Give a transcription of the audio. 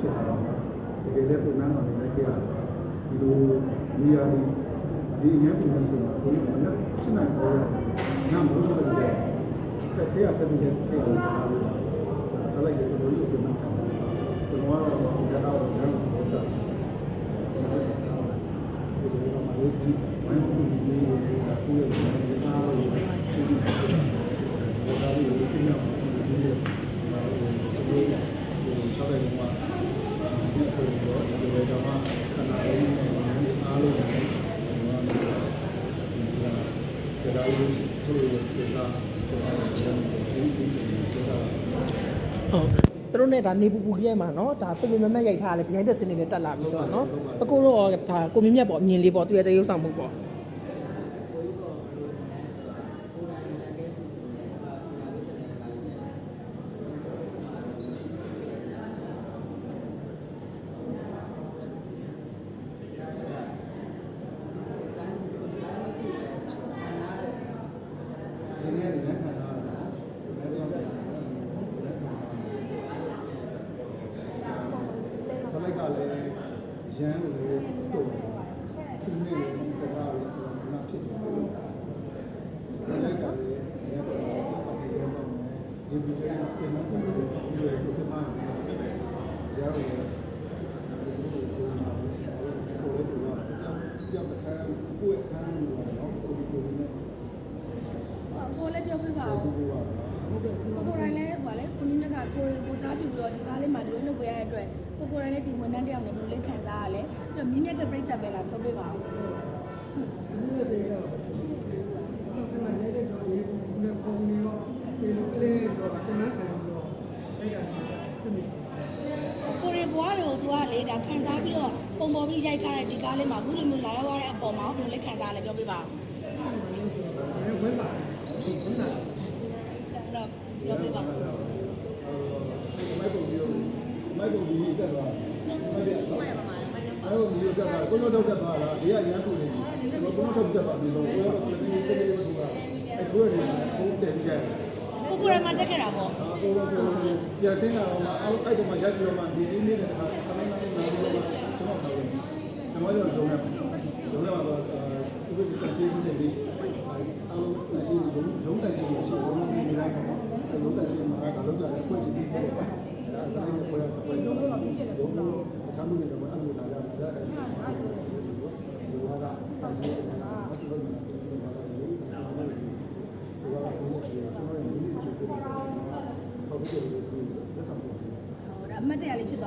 ဖြစ်တာတော့တကယ်လည်းပုံမှန်တော့လည်းကြည့်ရတယ်ဒီလိုနေရာဒီဒီအရင်ပုံမှန်ဆိုတာဘုရားကရှင်းနိုင်ပေါ်ရညမိုးရှိတယ်တက်ခေရတက်ပြီးတဲ့ခေရကိုစားလို့ဒါလည်းဒီလိုလိုပြန်မှာကျွန်တော်ကတော့ဒီကတော့ညမိုးစားဒီလိုမှလို့ဒီဝိုင်းပုံဒီလေးကိုအခုရတဲ့အားလို့ဒီလိုဒါလေးကိုပြင်ရအောင်ဒီလိုဒီလိုချောက်တယ်မှာ ဆိုပြီးတော့ဒီလိုပဲကျွန်မခန္ဓာလေးနဲ့ဉာဏ်နဲ့အားလုံးနဲ့ကျွန်တော်ကဒီကဒါလို့သူ့ရဲ့ပြတာကျွန်တော်ကကျွန်တော်ကိုသူ့ကိုကျွန်တော်ဟုတ်သူတို့နဲ့ဒါနေပူပူကြီးရဲ့မှာနော်ဒါပုံမမက်ရိုက်ထားလဲဒီတိုင်းတက်စင်းနေလဲတက်လာပြီဆိုတော့နော်အကိုတော့ဒါကိုမြမြက်ပေါ့အမြင်လေးပေါ့သူရဲ့တရုပ်ဆောင်မှုပေါ့ ဒီနေ့လည်းခံတာလည်းတော့လည်းခံတာခလိုက်ကလည်းရန်ကိုလည်းတုံဒီနေ့လည်းစကားလည်းနားဖြစ်တယ်ခလိုက်ကလည်းရန်ကိုဆက်ပြီးတော့ဒီဗီဒီယိုပြန်မှပြန်လို့ဒီလိုကိုစမှန်းရန်ကိုလည်းဒီလိုကိုလည်းကြောက်တဲ့ကိုယ်ခံလို့တော့ကိုယ်ကိုယ်နဲ့ ကိုလည်းပြောပြပါဦး ဒီလိုပါ ကိုကိုတိုင်းလည်းဟိုလေ ကိုမြင့်မြတ်ကကိုကိုစားပြပြီးတော့ဒီကားလေးမှာဒီလိုလုပ်ပေးရတဲ့အတွက်ကိုကိုတိုင်းလည်းဒီဝန်ထမ်းတယောက်နဲ့ဘယ်လိုလဲခံစားရလဲပြီးတော့မြင့်မြတ်တဲ့ပြိတ္တပဲလားပြောပြပါဦးဒီလိုတွေတော့ခဏလေးတဲ့တော့ဒီလိုပုံမျိုးဒီလိုကလေးတော့ခဏခံတော့အဲ့ဒါဖြစ်နေကိုရီဘွားတွေကိုသူကလေဒါခံစားပြီးတော့ပုံပေါ်ပြီးရိုက်ထားတဲ့ဒီကားလေးမှာအခုလိုမျိုးလာရောက်ရတဲ့အပေါ်မှာဘယ်လိုလဲခံစားရလဲပြောပြပါဦးတယ်ဝဲပါဒီကနေ့အဲ့တော့ပြောပြပါဦး မိုက်ပုံပြီးမိုက်ပုံပြီးတက်သွားဟုတ်တယ်နော်မိုက်ပုံပြီးတက်သွားကိုရောတော့တက်သွားလားဒီကရန်ပူနေတယ်ဘုံချုပ်တက်သွားပြီးတော့ကိုရောတော့ပြည်ပြည်ပြည်လို့ဆိုတာအဲထိုးရတယ်ဘုံတက်ကြတယ်ကိုကိုရမတက်ခဲ့တာပေါ့အာကိုရောကိုပြန်စင်းလာတော့မှအောက်အဲ့တော့မှရိုက်ပြီးတော့မှဒီဒီနေ့တခါခဏနားနားပြီးတော့ကျွန်တော်ပြောကျွန်တော်တို့ရုံးနေရုံးနေမှာတော့ဥပဒေတက်စီးနေပြီအားလုံးတက်စီးရုံးရုံးတက်စီးရှိရုံးနေလိုက်ပါတော့ရုံးတက်စီးမှာ ကလောက်ကြတယ်ခွင့်ပြီးပြီးတော့ဒါတိုင်းနဲ့ကိုရတော့ရုံးတော့ဖြစ်တယ်ရုံးတော့ဆမ်းမှုတွေတော့အဲ့လိုလာကြတယ်ဒါအဲ့ဒီဒီဝါကဆက်စီးနေတာမတူဘူးဒီဝါကရုံးဒီဝါကဘယ်လိုလဲကျွန်တော်ရဲ့ဒီလိုချုပ်ပြီးတော့ဟုတ်ပြီလို့ပြောတာဟိုဒါအမတ်တရားလေးဖြစ်သွား